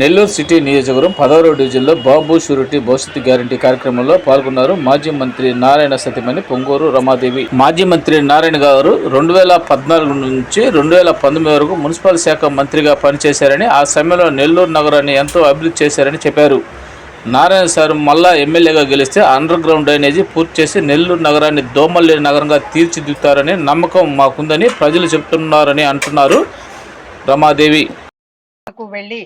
Nellore city నియోజకవర్గం పదహారవ డివిజన్లో బాబు షూరిటీ భవిష్యత్తు గ్యారంటీ కార్యక్రమంలో పాల్గొన్నారు మాజీ మంత్రి నారాయణ సతీమణి పొంగూరు రమాదేవి. మాజీ మంత్రి నారాయణ గారు రెండు వేల పద్నాలుగు నుంచి రెండు వేల పంతొమ్మిది వరకు మున్సిపల్ శాఖ మంత్రిగా పనిచేశారని ఆ సమయంలో నెల్లూరు నగరాన్ని ఎంతో అభివృద్ధి చేశారని చెప్పారు. నారాయణ సార్ మళ్ళా ఎమ్మెల్యేగా గెలిస్తే అండర్ గ్రౌండ్ డ్రైనేజీ పూర్తి చేసి నెల్లూరు నగరాన్ని దోమల్లేని నగరంగా తీర్చిదిద్దుతారని నమ్మకం మాకుందని ప్రజలు చెప్తున్నారని అంటున్నారు రమాదేవి. వెళ్ళి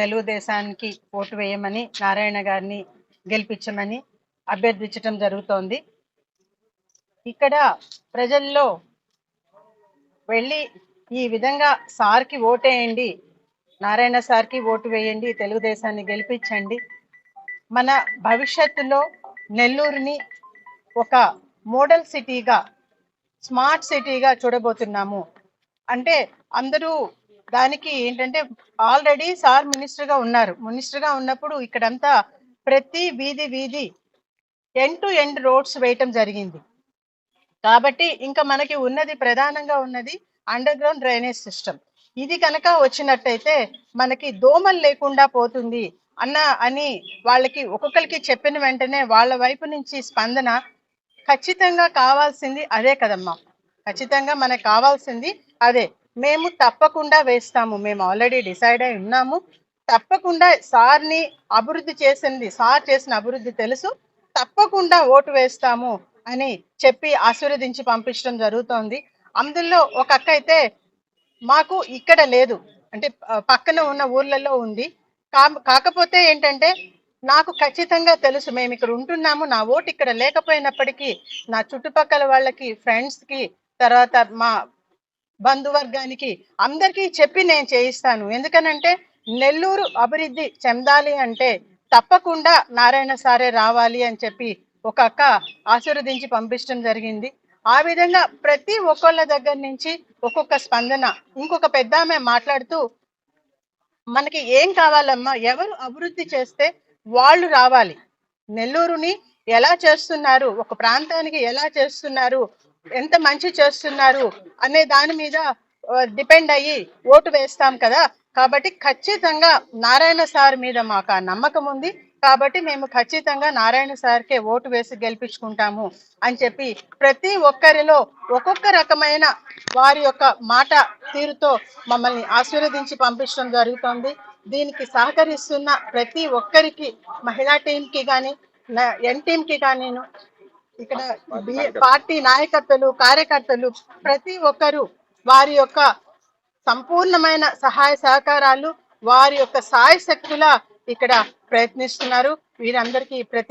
తెలుగుదేశానికి ఓటు వేయమని నారాయణ గారిని గెలిపించమని అభ్యర్థించటం జరుగుతోంది. ఇక్కడ ప్రజల్లో వెళ్ళి ఈ విధంగా సార్కి ఓటేయండి నారాయణ సార్కి ఓటు వేయండి తెలుగుదేశాన్ని గెలిపించండి. మన భవిష్యత్తులో నెల్లూరుని ఒక మోడల్ సిటీగా స్మార్ట్ సిటీగా చూడబోతున్నాము. అంటే అందరూ దానికి ఏంటంటే ఆల్రెడీ సార్ మినిస్టర్గా ఉన్నారు. మినిస్టర్గా ఉన్నప్పుడు ఇక్కడంతా ప్రతి వీధి వీధి ఎండ్ టు ఎండ్ రోడ్స్ వేయటం జరిగింది. కాబట్టి ఇంకా మనకి ఉన్నది ప్రధానంగా ఉన్నది అండర్ గ్రౌండ్ డ్రైనేజ్ సిస్టమ్ ఇది కనుక వచ్చినట్టయితే మనకి దోమలు లేకుండా పోతుంది అన్న అని వాళ్ళకి ఒక్కొక్కరికి చెప్పిన వెంటనే వాళ్ళ వైపు నుంచి స్పందన ఖచ్చితంగా కావాల్సింది అదే కదమ్మా. ఖచ్చితంగా మనకు కావాల్సింది అదే. మేము తప్పకుండా వేస్తాము. మేము ఆల్రెడీ డిసైడ్ అయి ఉన్నాము. తప్పకుండా సార్ని అభివృద్ధి చేసింది సార్ చేసిన అభివృద్ధి తెలుసు. తప్పకుండా ఓటు వేస్తాము అని చెప్పి ఆశీర్వదించి పంపించడం జరుగుతోంది. అందులో ఒక అక్క అయితే మాకు ఇక్కడ లేదు. అంటే పక్కన ఉన్న ఊర్లలో ఉంది. కా- కాకపోతే ఏంటంటే నాకు ఖచ్చితంగా తెలుసు. మేము ఇక్కడ ఉంటున్నాము. నా ఓటు ఇక్కడ లేకపోయినప్పటికీ నా చుట్టుపక్కల వాళ్ళకి ఫ్రెండ్స్కి తర్వాత మా బంధువర్గానికి అందరికీ చెప్పి నేను చేయిస్తాను. ఎందుకనంటే నెల్లూరు అభివృద్ధి చెందాలి అంటే తప్పకుండా నారాయణ సారే రావాలి అని చెప్పి ఒక అక్క ఆశీర్వదించి పంపించడం జరిగింది. ఆ విధంగా ప్రతి ఒక్కళ్ళ దగ్గర నుంచి ఒక్కొక్క స్పందన ఇంకొక పెద్ద ఆమె మాట్లాడుతూ మనకి ఏం కావాలమ్మా? ఎవరు అభివృద్ధి చేస్తే వాళ్ళు రావాలి. నెల్లూరుని ఎలా చేస్తున్నారు? ఒక ప్రాంతానికి ఎలా చేస్తున్నారు? ఎంత మంచి చేస్తున్నారు అనే దాని మీద డిపెండ్ అయ్యి ఓటు వేస్తాం కదా. కాబట్టి ఖచ్చితంగా నారాయణ సార్ మీద మాకు ఆ నమ్మకం ఉంది. కాబట్టి మేము ఖచ్చితంగా నారాయణ సార్కే ఓటు వేసి గెలిపించుకుంటాము అని చెప్పి ప్రతి ఒక్కరిలో ఒక్కొక్క రకమైన వారి యొక్క మాట తీరుతో మమ్మల్ని ఆశీర్వదించి పంపించడం జరుగుతుంది. దీనికి సహకరిస్తున్న ప్రతి ఒక్కరికి మహిళా టీంకి కానీ ఎన్ టీంకి కానీ ఇక్కడ పార్టీ నాయకర్తలు కార్యకర్తలు ప్రతి ఒక్కరు వారి యొక్క సంపూర్ణమైన సహాయ సహకారాలు వారి యొక్క సాయ శక్తుల ఇక్కడ ప్రయత్నిస్తున్నారు. వీరందరికీ ప్రత్యేక